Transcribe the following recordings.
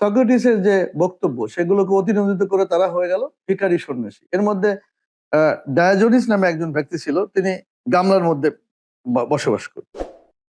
সক্রেটিসের যে বক্তব্য, সেগুলোকে অতিরঞ্জিত করে তারা হয়ে গেল ভিকারি সন্ন্যাসী। এর মধ্যে ডায়াজনিস নামে একজন ব্যক্তি ছিল, তিনি গামলার মধ্যে বসবাস করতেন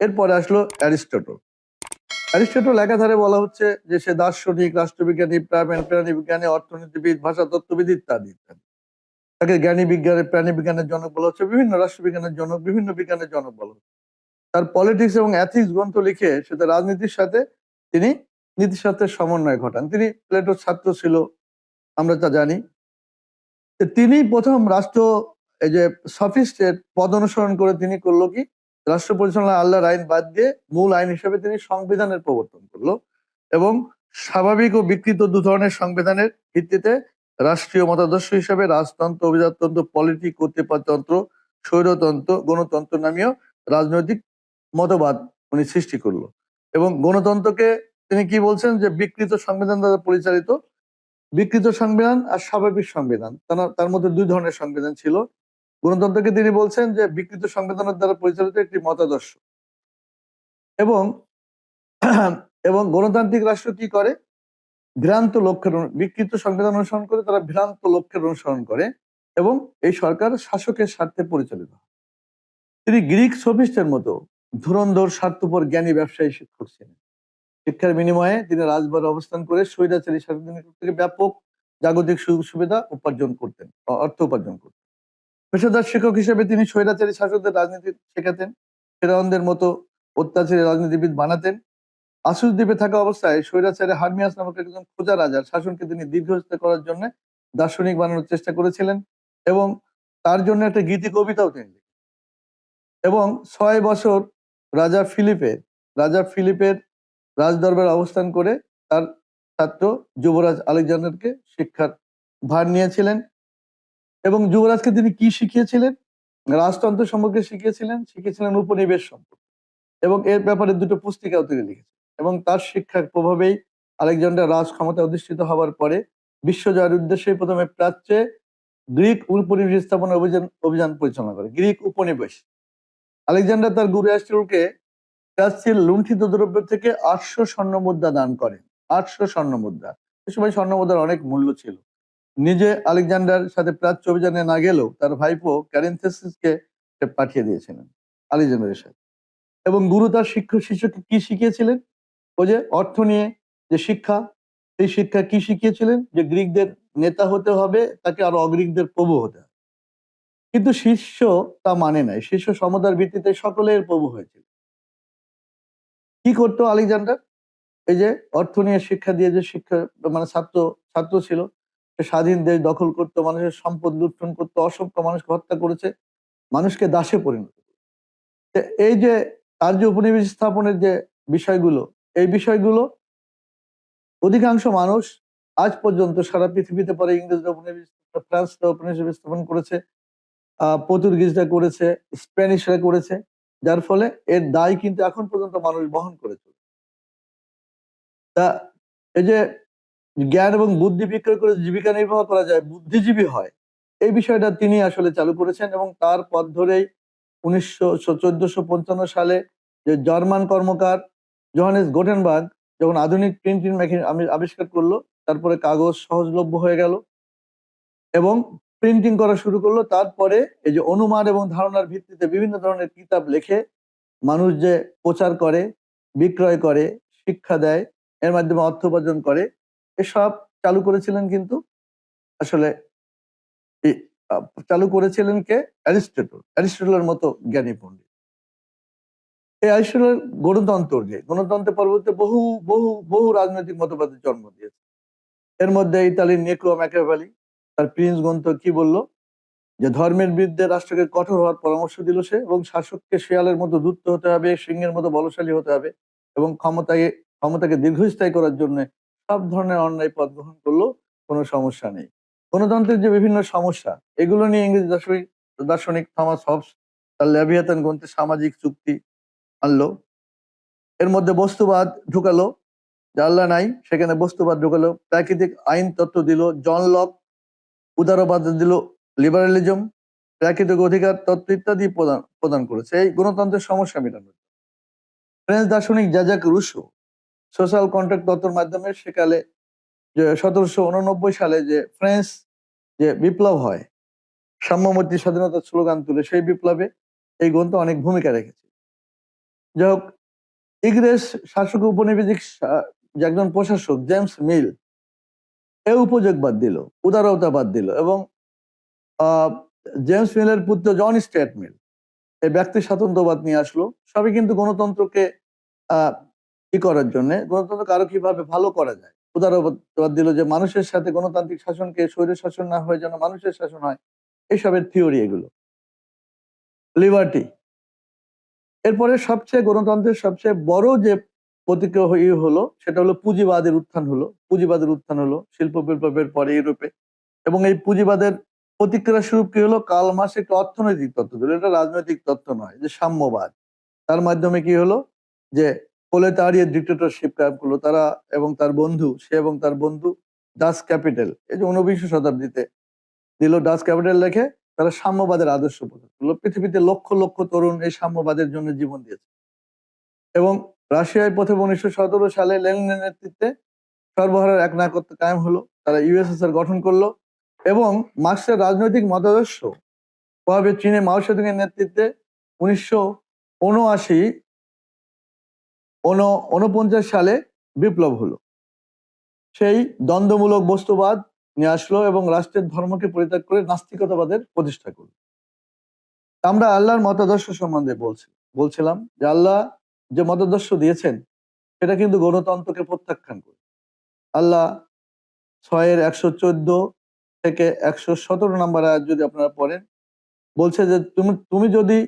এরপরে আসলো অ্যারিস্টটল। অ্যারিস্টটল একাধারে বলা হচ্ছে যে সে দার্শনিক, রাষ্ট্রবিজ্ঞানী প্রাণী বিজ্ঞানী অর্থনীতিবিদ, ভাষা, তত্ত্ববিদ ইত্যাদি ইত্যাদি। তাকে জ্ঞানী বিজ্ঞানের প্রাণী বিজ্ঞানের জনক বলা হচ্ছে, বিভিন্ন রাষ্ট্রবিজ্ঞানের জনক, বিভিন্ন বিজ্ঞানের জনক বলা হচ্ছে। তার পলিটিক্স এবং অ্যাথিক্স গ্রন্থ লিখে সেটা রাজনীতির সাথে তিনি নীতিশাস্ত্রের সমন্বয় ঘটান। তিনি প্লেটোর ছাত্র ছিল, আমরা তা জানি। তিনি প্রথম রাষ্ট্র, এই যে সফিস্টের পদ অনুসরণ করে তিনি করল কি? রাষ্ট্র পরিচালনা আল্লাহর আইন বাদ দিয়ে মূল আইন হিসেবে তিনি সংবিধানের প্রবর্তন করল এবং স্বাভাবিক ও বিকৃত দু ধরনের সংবিধানের ভিত্তিতে রাষ্ট্রীয় মতাদর্শ হিসেবে রাজতন্ত্র, অভিজাততন্ত্র পলিটিক কর্তৃপক্ষতন্ত্র স্বৈরতন্ত্র, গণতন্ত্র নামীয় রাজনৈতিক মতবাদ উনি সৃষ্টি করল এবং গণতন্ত্রকে তিনি কি বলছেন যে বিকৃত সংবিধান দ্বারা পরিচালিত, বিকৃত সংবিধান আর স্বাভাবিক সংবিধান। তার- মধ্যে দুই ধরনের সংবিধান ছিল। গণতন্ত্রকে তিনি বলছেন যে বিকৃত সংবিধানের দ্বারা পরিচালিত একটি মতাদর্শ। এবং এবং গণতান্ত্রিক রাষ্ট্র কি করে? ভ্রান্ত লক্ষ্যের বিকৃত সংবিধান অনুসরণ করে, তারা ভ্রান্ত লক্ষ্যের অনুসরণ করে এবং এই সরকার শাসকের স্বার্থে পরিচালিত তিনি গ্রিক সফিস্টের মতো ধুরন্ধর, স্বার্থপর, জ্ঞানী ব্যবসায়ী শিক্ষক ছিলেন। শিক্ষার বিনিময়ে তিনি রাজবাড়ে অবস্থান করে স্বৈরাচারী নিকট থেকে ব্যাপক জাগতিক সুযোগ সুবিধা উপার্জন করতেন অর্থ উপার্জন করতেন। পেশাদার শিক্ষক হিসেবে তিনি স্বৈরাচারী শাসকদের রাজনীতি শেখাতেন, ফেরাউনদের মতো অত্যাচারী রাজনীতিবিদ বানাতেন। আসুস দ্বীপে থাকা অবস্থায় স্বৈরাচারী হারমিয়াস নামক একজন খোঁজা রাজার শাসনকে তিনি দীর্ঘস্থায়ী করার জন্য দার্শনিক বানানোর চেষ্টা করেছিলেন এবং তার জন্য একটা গীতি কবিতাও তিনি এবং ছয় বছর রাজা ফিলিপের রাজা ফিলিপের রাজদরবারে অবস্থান করে তার ছাত্র যুবরাজ আলেকজান্ডারকে শিক্ষার ভার নিয়েছিলেন এবং যুবরাজকে তিনি কি শিখিয়েছিলেন? রাজতন্ত্র সম্পর্কে শিখিয়েছিলেন শিখিয়েছিলেন উপনিবেশ সম্পর্কে এবং এর ব্যাপারে দুটো পুস্তিকাও তিনি লিখেছেন এবং তার শিক্ষার প্রভাবেই আলেকজান্ডার রাজ ক্ষমতা অধিষ্ঠিত হওয়ার পরে বিশ্বজয়ের উদ্দেশ্যে প্রথমে প্রাচ্যে গ্রিক উপনিবেশ স্থাপনের অভিযান অভিযান পরিচালনা করে, গ্রিক উপনিবেশ। আলেকজান্ডার তার গুরু অ্যাস্ট্রোকে প্রাচ্যের লুণ্ঠিত দ্রব্য থেকে আটশো স্বর্ণ মুদ্রা দান করেন আটশো স্বর্ণ মুদ্রা। সে সময় স্বর্ণ মুদ্রার অনেক মূল্য ছিল। নিজে আলেকজান্ডার সাথে প্রাচ্য অভিযানে না গেলেও তার ভাইপো ক্যারেন্থেসিসকে পাঠিয়ে দিয়েছিলেন আলেকজান্ডারের সাথে। এবং গুরু তার শিক্ষক শিষ্যকে কি শিখিয়েছিলেন? ও যে অর্থ নিয়ে যে শিক্ষা, সেই শিক্ষা কি শিখিয়েছিলেন? যে গ্রিকদের নেতা হতে হবে, তাকে আরও অগ্রিকদের প্রভু হতে হবে। কিন্তু শিষ্য তা মানে নাই। শিষ্য সমতার ভিত্তিতে সকলের প্রভু হয়েছিল। কি করতো আলেকজান্ডার? এই যে অর্থ নিয়ে শিক্ষা দিয়ে যে শিক্ষা মানে ছাত্র ছাত্র ছিল, সে স্বাধীন দেশ দখল করতো, মানুষের সম্পদ লুণ্ঠন করতো, অসংখ্য মানুষকে হত্যা করেছে, মানুষকে দাসে পরিণত এই যে তার যে উপনিবেশ স্থাপনের যে বিষয়গুলো, এই বিষয়গুলো অধিকাংশ মানুষ আজ পর্যন্ত সারা পৃথিবীতে পরে ইংরেজরা উপনিবেশ, ফ্রান্সরা উপনিবেশ স্থাপন করেছে, আহ, পর্তুগিজরা করেছে, স্প্যানিশরা করেছে যার ফলে এর দায় কিন্তু এখন পর্যন্ত মানুষ বহন করে চলে তা এই যে জ্ঞান এবং বুদ্ধি বিক্রয় করে জীবিকা নির্বাহ করা যায়, বুদ্ধিজীবী হয়, এই বিষয়টা তিনি আসলে চালু করেছেন এবং তার পথ ধরেই উনিশশো চোদ্দশো পঞ্চান্ন সালে যে জার্মান কর্মকার জোহানেস গোটেনবার্গ যখন আধুনিক প্রিন্টিং মেশিন আবিষ্কার করল, তারপরে কাগজ সহজলভ্য হয়ে গেল এবং প্রিন্টিং করা শুরু করল। তারপরে এই যে অনুমান এবং ধারণার ভিত্তিতে বিভিন্ন ধরনের কিতাব লেখে মানুষ যে প্রচার করে, বিক্রয় করে, শিক্ষা দেয়, এর মাধ্যমে অর্থ উপার্জন করে, এসব চালু করেছিলেন কিন্তু আসলে চালু করেছিলেন কে? অ্যারিস্টটল। অ্যারিস্টটলের মতো জ্ঞানী পণ্ডিত। এই অ্যারিস্টটলের গণতন্ত্র যে গণতন্ত্রের পরবর্তী বহু বহু বহু রাজনৈতিক মতবাদের জন্ম দিয়েছে। এর মধ্যে ইতালির নেকো ম্যাকাভ্যালি তার প্রিন্স গ্রন্থ কি বলল? যে ধর্মের বিরুদ্ধে রাষ্ট্রকে কঠোর হওয়ার পরামর্শ দিল সে এবং শাসককে শেয়ালের মতো দ্রুত হতে হবে, সিংহের মতো বলশালী হতে হবে এবং ক্ষমতাকে ক্ষমতাকে দীর্ঘস্থায়ী করার জন্য সব ধরনের অন্যায় পথ গ্রহণ করল, কোনো সমস্যা নেই। গণতন্ত্রের যে বিভিন্ন সমস্যা, এগুলো নিয়ে ইংরেজ দার্শনিক দার্শনিক থমাস হবস তার ল্যাভিয়াতান গ্রন্থে সামাজিক চুক্তি আনলো। এর মধ্যে বস্তুবাদ ঢুকালো, যে আল্লাহ নাই, সেখানে বস্তুবাদ ঢুকালো, প্রাকৃতিক আইন তত্ত্ব দিল, জন লক উদারবাদ দিল লিবারালিজম প্রাকৃতিক অধিকার, তত্ত্ব ইত্যাদি প্রদান প্রদান করেছে। এই গণতন্ত্রের সমস্যা মেটানো ফ্রেঞ্চ দার্শনিক জাজাক রুশো সোশ্যাল কন্ট্রাক্ট তত্ত্বের মাধ্যমে সেকালে যে সতেরোশো উননব্বই সালে যে ফ্রেঞ্চ যে বিপ্লব হয় সাম্যমূর্তি স্বাধীনতার স্লোগান তুলে সেই বিপ্লবে এই গ্রন্থ অনেক ভূমিকা রেখেছে। যাই হোক, ইংরেজ শাসক উপনিবেশিক একজন প্রশাসক, জেমস মিল এ উপযোগ বাদ দিল, উদারতা বাদ দিল এবং জেমস মিলের পুত্র জন স্টেট মিল এই ব্যক্তি স্বাতন্ত্র্যবাদ নিয়ে আসলো। সবই কিন্তু গণতন্ত্রকে ই করার জন্য, গণতন্ত্রকে আরও কীভাবে ভালো করা যায়। উদারবাদ দিল যে মানুষের সাথে গণতান্ত্রিক শাসনকে স্বৈর শাসন না হয়ে যেন মানুষের শাসন হয় এইসবের থিওরি এগুলো। লিবার্টি, এরপরে সবচেয়ে গণতন্ত্রের সবচেয়ে বড় যে প্রতিক্রিয়া হলো, সেটা হলো পুঁজিবাদের উত্থান হলো, পুঁজিবাদের উত্থান হলো শিল্প বিপ্লবের পরে ইউরোপে। এবং এই পুঁজিবাদের প্রতিক্রিয়া স্বরূপ কি হলো? কাল মাস একটা অর্থনৈতিক তত্ত্ব দিল এটা রাজনৈতিক তত্ত্ব নয়, যে সাম্যবাদ। তার মাধ্যমে কি হলো? যে প্রলেতারিয়া ডিক্টেটরশিপ কায়েম করল তারা এবং তার বন্ধু, সে এবং তার বন্ধু ডাস ক্যাপিটাল এই যে ঊনবিংশ শতাব্দীতে দিল ডাস ক্যাপিটাল লেখে, তারা সাম্যবাদের আদর্শ প্রচার করল। পৃথিবীতে লক্ষ লক্ষ তরুণ এই সাম্যবাদের জন্য জীবন দিয়েছে। এবং রাশিয়ায় প্রথম উনিশশো সতেরো সালে লেনিনের নেতৃত্বে সর্বহারের এক নায়কত্ব কায়েম হলো। তারা ইউএসএসআর গঠন করল এবং মার্ক্সের রাজনৈতিক মতাদর্শ প্রভাবে চীনে মাও সেতুংয়ের নেতৃত্বে উনিশশো উনআশি উনপঞ্চাশ সালে বিপ্লব হলো। সেই দ্বন্দ্বমূলক বস্তুবাদ নিয়ে আসলো এবং রাষ্ট্রের ধর্মকে পরিত্যাগ করে নাস্তিকতাবাদের প্রতিষ্ঠা করল। আমরা আল্লাহর মতাদর্শ সম্বন্ধে বলছি বলছিলাম যে আল্লাহ যে মতাদর্শ দিয়েছেন, সেটা কিন্তু গণতন্ত্রকে প্রত্যাখ্যান করে। আল্লাহ ছয়ের একশো চোদ্দ থেকে একশো সতেরো নম্বর আয়াত যদি আপনারা পড়েন, বলছে যে তুমি তুমি যদি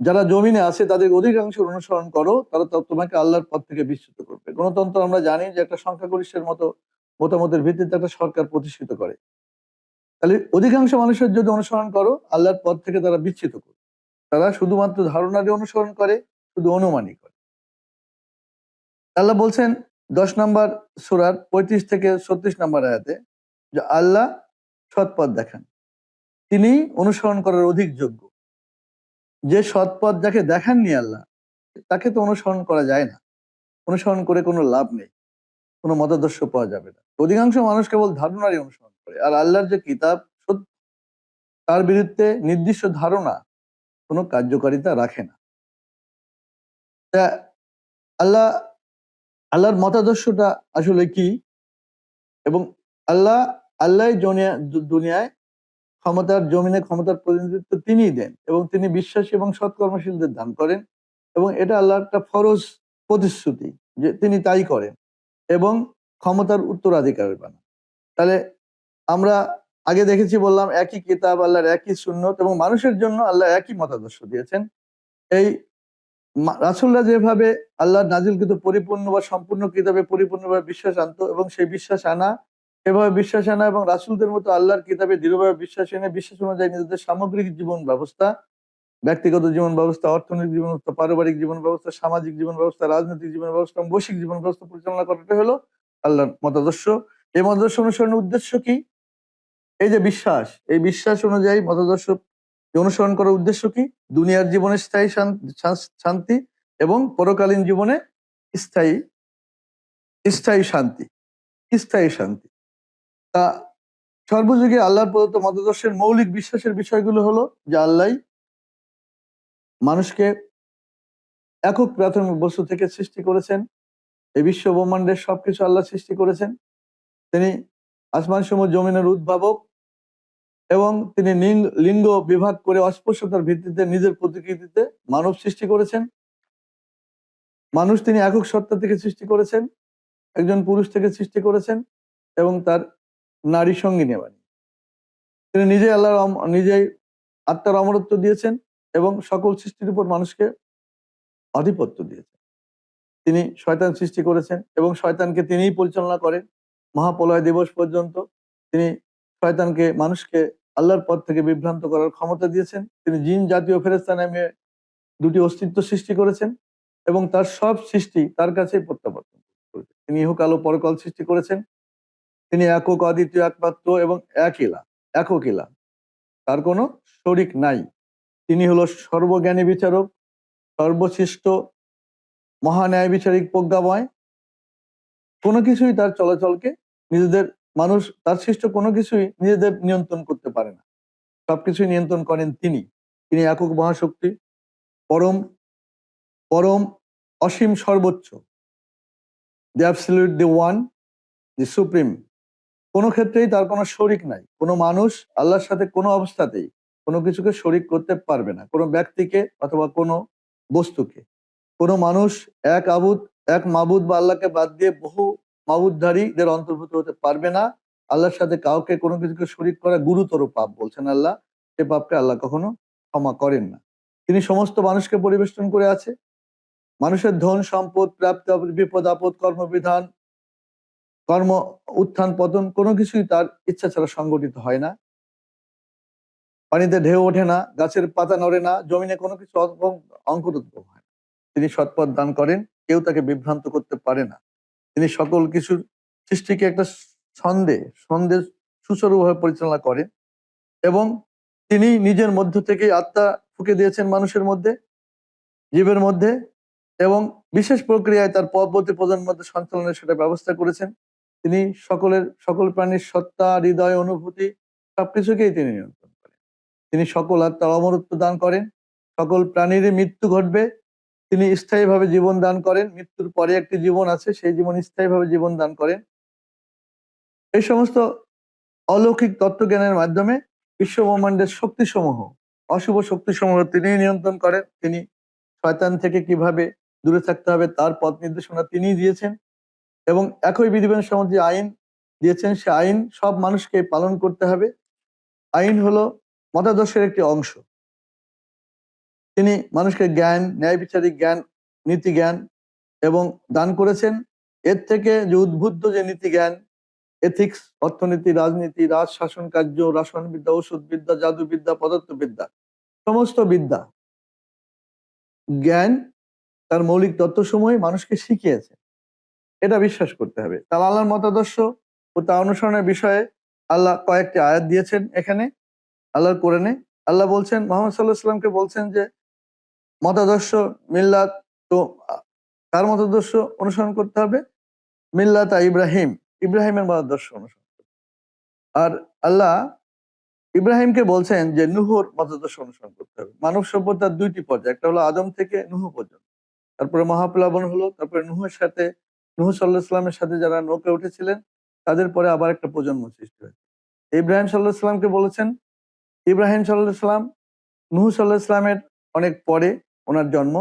যারা জমিনে আছে তাদের অধিকাংশ অনুসরণ করো, তারা তোমাকে আল্লাহর পথ থেকে বিচ্যুত করবে। গণতন্ত্র আমরা জানি যে একটা সংখ্যাগরিষ্ঠের মতো মতামতের ভিত্তিতে একটা সরকার প্রতিষ্ঠিত করে। তাহলে অধিকাংশ মানুষের যদি অনুসরণ করো, আল্লাহর পথ থেকে তারা বিচ্ছিত করে তারা শুধুমাত্র ধারণারই অনুসরণ করে শুধু অনুমানই করে। আল্লাহ বলছেন দশ নম্বর সুরার পঁয়ত্রিশ থেকে ছত্রিশ নম্বর আয়াতে যে আল্লাহ সৎ পথ দেখান। তিনি অনুসরণ করার অধিক যোগ্য। যে সৎ পথ যাকে দেখাননি আল্লাহ, তাকে তো অনুসরণ করা যায় না। অনুসরণ করে কোনো লাভ নেই। কোনো মতাদর্শ পাওয়া যাবে না। অধিকাংশ মানুষ কেবল ধারণারই অনুসরণ করে। আর আল্লাহর যে কিতাব, সত্য, তার বিরুদ্ধে নির্দিষ্ট ধারণা কোনো কার্যকারিতা রাখে না। আল্লাহ, আল্লাহর মতাদর্শটা আসলে কি? এবং আল্লাহ আল্লাহ দুনিয়ায় ক্ষমতার, জমিনে ক্ষমতার প্রতিনিধিত্ব তিনিই দেন এবং তিনি বিশ্বাসী এবং সৎকর্মশীলদের দান করেন এবং এটা আল্লাহর একটা ফরজ প্রতিশ্রুতি যে তিনি তাই করেন এবং ক্ষমতার উত্তরাধিকারী বানান। তাহলে আমরা আগে দেখেছি বললাম একই কিতাব, আল্লাহর একই সুন্নত এবং মানুষের জন্য আল্লাহ একই মতাদর্শ দিয়েছেন। এই রাসূলরা যেভাবে আল্লাহর নাজিলকৃত পরিপূর্ণ বা সম্পূর্ণ কিতাবে পরিপূর্ণভাবে বিশ্বাস আনতো এবং সেই বিশ্বাস আনা, সেভাবে বিশ্বাস আনা এবং রাসূলদের মতো আল্লাহর কিতাবে দৃঢ়ভাবে বিশ্বাস এনে, বিশ্বাস অনুযায়ী নিজেদের সামগ্রিক জীবন ব্যবস্থা, ব্যক্তিগত জীবন ব্যবস্থা, অর্থনৈতিক জীবন ব্যবস্থা, পারিবারিক জীবন ব্যবস্থা, সামাজিক জীবন ব্যবস্থা, রাজনৈতিক জীবন ব্যবস্থা বৈশ্বিক জীবন ব্যবস্থা পরিচালনা করাটা হলো আল্লাহর মতাদর্শ। এই মতাদর্শ অনুসরণের উদ্দেশ্য কি? এই যে বিশ্বাস, এই বিশ্বাস অনুযায়ী মতাদর্শ অনুসরণ করার উদ্দেশ্য কি? দুনিয়ার জীবনে স্থায়ী শান- শান- শান্তি এবং পরকালীন জীবনে স্থায়ী স্থায়ী শান্তি স্থায়ী শান্তি। তা সর্বযুগে আল্লাহর প্রদত্ত মতাদর্শের মৌলিক বিশ্বাসের বিষয়গুলো হলো যে আল্লাহ মানুষকে একক প্রাথমিক বস্তু থেকে সৃষ্টি করেছেন। এই বিশ্ব ব্রহ্মাণ্ডের সবকিছু আল্লাহ সৃষ্টি করেছেন। তিনি আসমান সমূহ জমিনের উদ্ভাবক এবং তিনি লিঙ্গ- বিভাগ করে অস্পৃশ্যতার ভিত্তিতে নিজের প্রতিকৃতিতে মানব সৃষ্টি করেছেন। মানুষ তিনি একক সত্তা থেকে সৃষ্টি করেছেন, একজন পুরুষ থেকে সৃষ্টি করেছেন এবং তার নারী সঙ্গিনী বানিয়ে তিনি নিজে আল্লাহর নিজেই আত্মার অমরত্ব দিয়েছেন এবং সকল সৃষ্টির উপর মানুষকে আধিপত্য দিয়েছেন। তিনি শয়তান সৃষ্টি করেছেন এবং শয়তানকে তিনিই পরিচালনা করেন। মহাপ্রলয় দিবস পর্যন্ত তিনি শয়তানকে, মানুষকে আল্লাহর পথ থেকে বিভ্রান্ত করার ক্ষমতা দিয়েছেন। তিনি জিন, জাতীয় ফেরেস্তা নামে দুটি অস্তিত্ব সৃষ্টি করেছেন এবং তার সব সৃষ্টি তার কাছেই প্রত্যাবর্তন করেছেন। তিনি ইহকাল পরকাল সৃষ্টি করেছেন। তিনি একক অদ্বিতীয় একমাত্র এবং একইলা এককিলা তার কোনো শরিক নাই। তিনি হলো সর্বজ্ঞানী বিচারক, সর্বশ্রেষ্ঠ মহান্যায় বিচারিক প্রজ্ঞাময়। কোনো কিছুই তার চলাচলকে নিজেদের মানুষ তার সৃষ্ট কোনো কিছুই নিজেদের নিয়ন্ত্রণ করতে পারে না। সবকিছুই নিয়ন্ত্রণ করেন তিনি। তিনি একক মহাশক্তি, পরম পরম অসীম সর্বোচ্চ। The absolute the one the supreme কোনো ক্ষেত্রেই তার কোনো শরিক নাই। কোনো মানুষ আল্লাহর সাথে কোনো অবস্থাতেই কোনো কিছুকে শরিক করতে পারবে না। কোনো ব্যক্তিকে অথবা কোনো বস্তুকে। কোনো মানুষ এক আবুদ, এক মাবুদ বা আল্লাহকে বাদ দিয়ে বহু মাবুদধারীদের অন্তর্ভুক্ত হতে পারবে না। আল্লাহর সাথে কাউকে কোনো কিছুকে শরিক করা গুরুতর পাপ বলছেন আল্লাহ। সে পাপকে আল্লাহ কখনো ক্ষমা করেন না। তিনি সমস্ত মানুষকে পরিবেষ্টন করে আছে। মানুষের ধন, সম্পদ, প্রাপ্ত, বিপদ, আপদ, কর্মবিধান, কর্ম, উত্থান, পতন কোনো কিছুই তার ইচ্ছা ছাড়া সংগঠিত হয় না। পানিতে ঢেউ ওঠে না, গাছের পাতা নড়ে না, জমিনে কোনো কিছু অঙ্কুরোদ্ভব হয় তিনি সৎপথ দান করেন, কেউ তাকে বিভ্রান্ত করতে পারে না। তিনি সকল কিছুর সৃষ্টিকে একটা ছন্দে ছন্দে সুচারুভাবে পরিচালনা করেন এবং তিনি নিজের মধ্য থেকে আত্মা ফুকে দিয়েছেন মানুষের মধ্যে, জীবের মধ্যে এবং বিশেষ প্রক্রিয়ায় তার পরবর্তী প্রজন্মের সঞ্চালনের সেটা ব্যবস্থা করেছেন। তিনি সকলের, সকল প্রাণীর সত্তা, হৃদয়, অনুভূতি সবকিছুকেই তিনি নিয়ন্ত্রণ করেন। তিনি সকল আত্মার অমরত্ব দান করেন। সকল প্রাণীর মৃত্যু ঘটবে। তিনি স্থায়ীভাবে জীবন দান করেন। মৃত্যুর পরে একটি জীবন আছে, সেই জীবন স্থায়ীভাবে জীবন দান করেন। এই সমস্ত অলৌকিক তত্ত্বজ্ঞানের মাধ্যমে বিশ্ব ব্রহ্মাণ্ডের শক্তিসমূহ, অশুভ শক্তিসমূহ তিনি নিয়ন্ত্রণ করেন। তিনি শয়তান থেকে কীভাবে দূরে থাকতে হবে তার পথ নির্দেশনা তিনি দিয়েছেন এবং একই বিধিবিধান সম্বন্ধে আইন দিয়েছেন। সে আইন সব মানুষকে পালন করতে হবে। আইন হলো মতাদর্শের একটি অংশ। তিনি মানুষকে জ্ঞান ন্যায় বিচারিক জ্ঞান নীতি জ্ঞান এবং দান করেছেন। এর থেকে যে উদ্বুদ্ধ যে নীতি জ্ঞান এথিক্স অর্থনীতি, রাজনীতি রাজ শাসন কার্য, রসায়নবিদ্যা ওষুধবিদ্যা জাদুবিদ্যা, পদার্থবিদ্যা, সমস্ত বিদ্যা জ্ঞান তার মৌলিক তত্ত্বসমূহ মানুষকে শিখিয়েছে। এটা বিশ্বাস করতে হবে। তার আল্লাহর মতাদর্শ ও তা অনুসরণের বিষয়ে আল্লাহ কয়েকটি আয়াত দিয়েছেন এখানে, আল্লাহর কোরআনে। আল্লাহ বলছেন, মোহাম্মদ সাল্লাহ সাল্লামকে বলছেন যে মতাদর্শ, মিল্লাত তো কার মতাদর্শ অনুসরণ করতে হবে? মিল্লাতা ইব্রাহিম। ইব্রাহিমের মতাদর্শ অনুসরণ আর আল্লাহ ইব্রাহিমকে বলছেন যে নুহুর মতাদর্শ অনুসরণ করতে হবে। মানব সভ্যতার দুইটি পর্যায়ে, একটা হলো আদম থেকে নুহু পর্যন্ত। তারপরে মহাপ্লাবন হলো, তারপরে নুহের সাথে, নুহু সাল্লাহ সাল্লামের সাথে যারা নৌকে উঠেছিলেন, তাদের পরে আবার একটা প্রজন্ম সৃষ্টি হয়েছে। ইব্রাহিম সাল্লাহ সাল্লামকে বলেছেন, ইব্রাহিম সাল্লাহ সাল্লাম নুহু সাল্লাহ ইসলামের অনেক পরে ওনার জন্ম।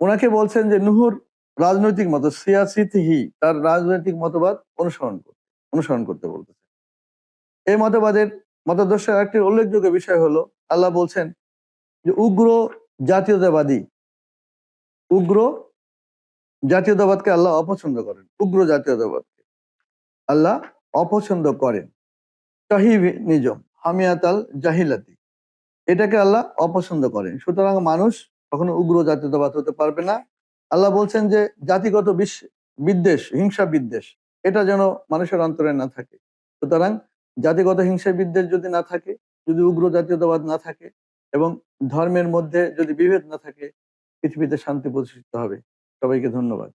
ওনাকে বলছেন যে নুহুর রাজনৈতিক মত, সিয়াসিতিহি, তার রাজনৈতিক মতবাদ অনুসরণ করতে অনুসরণ করতে বলতেছে। এই মতবাদের মতাদর্শের একটি উল্লেখযোগ্য বিষয় হলো, আল্লাহ বলছেন যে উগ্র জাতীয়তাবাদী, উগ্র জাতীয়তাবাদকে আল্লাহ অপছন্দ করেন, উগ্র জাতীয়তাবাদকে আল্লাহ অপছন্দ করেন। তাহি নিজম হামিয়াতাল জাহিলাতি এটাকে আল্লাহ অপছন্দ করেন। সুতরাং মানুষ কখনো উগ্র জাতীয়তাবাদ হতে পারবে না। আল্লাহ বলছেন যে, জাতিগত বিশ্ব বিদ্বেষ, হিংসা, বিদ্বেষ, এটা যেন মানুষের অন্তরে না থাকে। সুতরাং জাতিগত হিংসা, বিদ্বেষ যদি না থাকে, যদি উগ্র জাতীয়তাবাদ না থাকে এবং ধর্মের মধ্যে যদি বিভেদ না থাকে, পৃথিবীতে শান্তি প্রতিষ্ঠিত হবে। সবাইকে ধন্যবাদ।